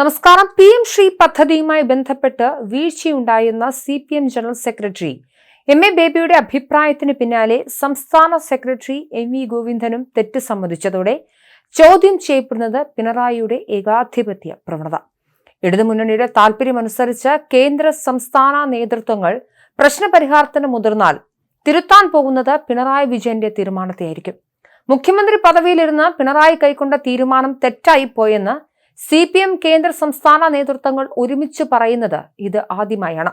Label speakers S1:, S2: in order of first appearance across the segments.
S1: നമസ്കാരം. P M Shri പദ്ധതിയുമായി ബന്ധപ്പെട്ട് വീഴ്ചയുണ്ടായെന്ന C P M general secretary M A ബേബിയുടെ അഭിപ്രായത്തിന് പിന്നാലെ സംസ്ഥാന സെക്രട്ടറി എം വി ഗോവിന്ദനും തെറ്റ് സമ്മതിച്ചതോടെ ചോദ്യം ചെയ്യപ്പെടുന്നത് പിണറായിയുടെ ഏകാധിപത്യ പ്രവണത. ഇടതുമുന്നണിയുടെ താൽപര്യമനുസരിച്ച് കേന്ദ്ര സംസ്ഥാന നേതൃത്വങ്ങൾ പ്രശ്നപരിഹാരത്തിന് മുതിർന്നാൽ തിരുത്താൻ പോകുന്നത് പിണറായി വിജയന്റെ തീരുമാനത്തെയായിരിക്കും. മുഖ്യമന്ത്രി പദവിയിലിരുന്ന് പിണറായി കൈക്കൊണ്ട തീരുമാനം തെറ്റായി പോയെന്ന് സി പി എം കേന്ദ്ര സംസ്ഥാന നേതൃത്വങ്ങൾ ഒരുമിച്ച് പറയുന്നത് ഇത് ആദ്യമായാണ്.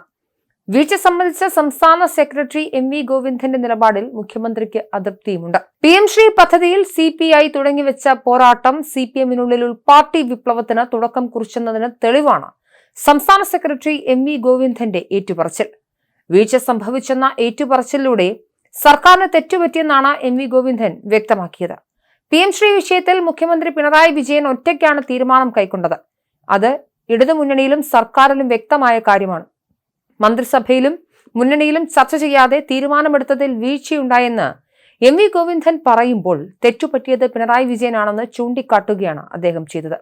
S1: വീഴ്ച സംബന്ധിച്ച സംസ്ഥാന സെക്രട്ടറി എം വി ഗോവിന്ദന്റെ നിലപാടിൽ മുഖ്യമന്ത്രിക്ക് അതൃപ്തിയുമുണ്ട്. പി എം ശ്രീ പദ്ധതിയിൽ സി പി ഐ തുടങ്ങിവെച്ച പോരാട്ടം സി പി എമ്മിനുള്ളിൽ പാർട്ടി വിപ്ലവത്തിന് തുടക്കം കുറിച്ചെന്നതിന് തെളിവാണ് സംസ്ഥാന സെക്രട്ടറി എം വി ഗോവിന്ദന്റെ ഏറ്റുപറച്ചിൽ. വീഴ്ച സംഭവിച്ചെന്ന ഏറ്റുപറച്ചിലൂടെ സർക്കാരിന് തെറ്റുപറ്റിയെന്നാണ് എം വി ഗോവിന്ദൻ വ്യക്തമാക്കിയത്. പി എം ശ്രീ വിഷയത്തിൽ മുഖ്യമന്ത്രി പിണറായി വിജയൻ ഒറ്റയ്ക്കാണ് തീരുമാനം കൈക്കൊണ്ടത്. അത് ഇടതുമുന്നണിയിലും സർക്കാരിലും വ്യക്തമായ കാര്യമാണ്. മന്ത്രിസഭയിലും മുന്നണിയിലും ചർച്ച ചെയ്യാതെ തീരുമാനമെടുത്തതിൽ വീഴ്ചയുണ്ടായെന്ന് എം വി ഗോവിന്ദൻ പറയുമ്പോൾ തെറ്റുപറ്റിയത് പിണറായി വിജയനാണെന്ന് ചൂണ്ടിക്കാട്ടുകയാണ് അദ്ദേഹം ചെയ്തത്.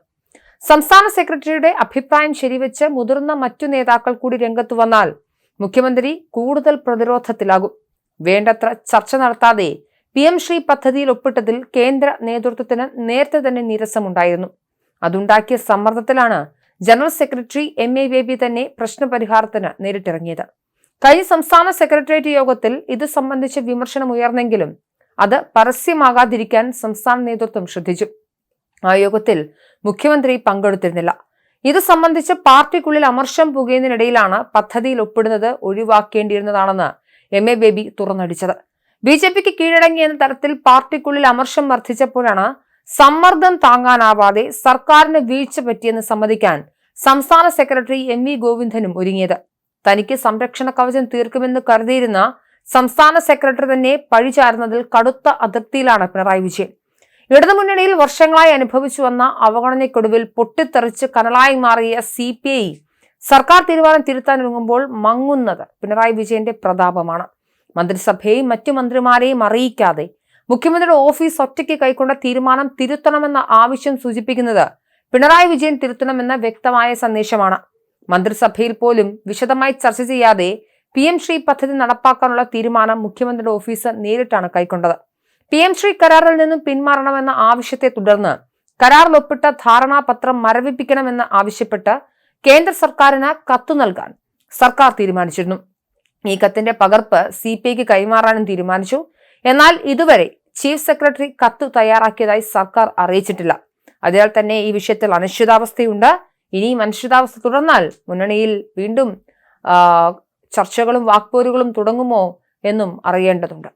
S1: സംസ്ഥാന സെക്രട്ടറിയുടെ അഭിപ്രായം ശരിവെച്ച് മുതിർന്ന മറ്റു നേതാക്കൾ കൂടി രംഗത്തു വന്നാൽ മുഖ്യമന്ത്രി കൂടുതൽ പ്രതിരോധത്തിലാകും. വേണ്ടത്ര ചർച്ച നടത്താതെ പി എം ശ്രീ പദ്ധതിയിൽ ഒപ്പിട്ടതിൽ കേന്ദ്ര നേതൃത്വത്തിന് നേരത്തെ തന്നെ നിരസമുണ്ടായിരുന്നു. അതുണ്ടാക്കിയ സമ്മർദ്ദത്തിലാണ് general secretary M A Baby തന്നെ പ്രശ്നപരിഹാരത്തിന് നേരിട്ടിറങ്ങിയത്. കഴിഞ്ഞ സംസ്ഥാന സെക്രട്ടേറിയറ്റ് യോഗത്തിൽ ഇത് സംബന്ധിച്ച വിമർശനം ഉയർന്നെങ്കിലും അത് പരസ്യമാകാതിരിക്കാൻ സംസ്ഥാന നേതൃത്വം ശ്രദ്ധിച്ചു. ആ യോഗത്തിൽ മുഖ്യമന്ത്രി പങ്കെടുത്തിരുന്നില്ല. ഇത് സംബന്ധിച്ച് പാർട്ടിക്കുള്ളിൽ അമർഷം പുകയുന്നതിനിടയിലാണ് പദ്ധതിയിൽ ഒപ്പിടുന്നത് ഒഴിവാക്കേണ്ടിയിരുന്നതാണെന്ന് എം എ ബേബി തുറന്നടിച്ചത്. ബി ജെ പിക്ക് കീഴടങ്ങിയെന്ന തരത്തിൽ പാർട്ടിക്കുള്ളിൽ അമർഷം വർദ്ധിച്ചപ്പോഴാണ് സമ്മർദ്ദം താങ്ങാനാവാതെ സർക്കാരിന് വീഴ്ച പറ്റിയെന്ന് സമ്മതിക്കാൻ സംസ്ഥാന സെക്രട്ടറി എം വി ഗോവിന്ദനും ഒരുങ്ങിയത്. തനിക്ക് സംരക്ഷണ കവചം തീർക്കുമെന്ന് കരുതിയിരുന്ന സംസ്ഥാന സെക്രട്ടറി തന്നെ പഴിചാരുന്നതിൽ കടുത്ത അതൃപ്തിയിലാണ് പിണറായി വിജയൻ. ഇടതുമുന്നണിയിൽ വർഷങ്ങളായി അനുഭവിച്ചു വന്ന അവഗണനയ്ക്കൊടുവിൽ പൊട്ടിത്തെറിച്ച് കനലായി മാറിയ സി സർക്കാർ തീരുമാനം തിരുത്താനൊരുങ്ങുമ്പോൾ മങ്ങുന്നത് പിണറായി വിജയന്റെ പ്രതാപമാണ്. മന്ത്രിസഭയെയും മറ്റു മന്ത്രിമാരെയും അറിയിക്കാതെ മുഖ്യമന്ത്രിയുടെ ഓഫീസ് ഒറ്റയ്ക്ക് കൈക്കൊണ്ട തീരുമാനം തിരുത്തണമെന്ന ആവശ്യം സൂചിപ്പിക്കുന്നത് പിണറായി വിജയൻ തിരുത്തണമെന്ന വ്യക്തമായ സന്ദേശമാണ്. മന്ത്രിസഭയിൽ പോലും വിശദമായി ചർച്ച ചെയ്യാതെ പി എം ശ്രീ പദ്ധതി നടപ്പാക്കാനുള്ള തീരുമാനം മുഖ്യമന്ത്രിയുടെ ഓഫീസ് നേരിട്ടാണ് കൈക്കൊണ്ടത്. പി എം ശ്രീ കരാറിൽ നിന്നും പിന്മാറണമെന്ന ആവശ്യത്തെ തുടർന്ന് കരാറിൽ ഒപ്പിട്ട ധാരണാപത്രം മരവിപ്പിക്കണമെന്ന് ആവശ്യപ്പെട്ട് കേന്ദ്ര സർക്കാരിന് കത്തു നൽകാൻ സർക്കാർ തീരുമാനിച്ചിരുന്നു. ഈ കത്തിന്റെ പകർപ്പ് സി പി ഐക്ക് കൈമാറാനും തീരുമാനിച്ചു. എന്നാൽ ഇതുവരെ ചീഫ് സെക്രട്ടറി കത്ത് തയ്യാറാക്കിയതായി സർക്കാർ അറിയിച്ചിട്ടില്ല. അതിനാൽ തന്നെ ഈ വിഷയത്തിൽ അനിശ്ചിതാവസ്ഥയുണ്ട്. ഇനിയും അനിശ്ചിതാവസ്ഥ തുടർന്നാൽ മുന്നണിയിൽ വീണ്ടും ചർച്ചകളും വാക്പോരുകളും തുടങ്ങുമോ എന്നും അറിയേണ്ടതുണ്ട്.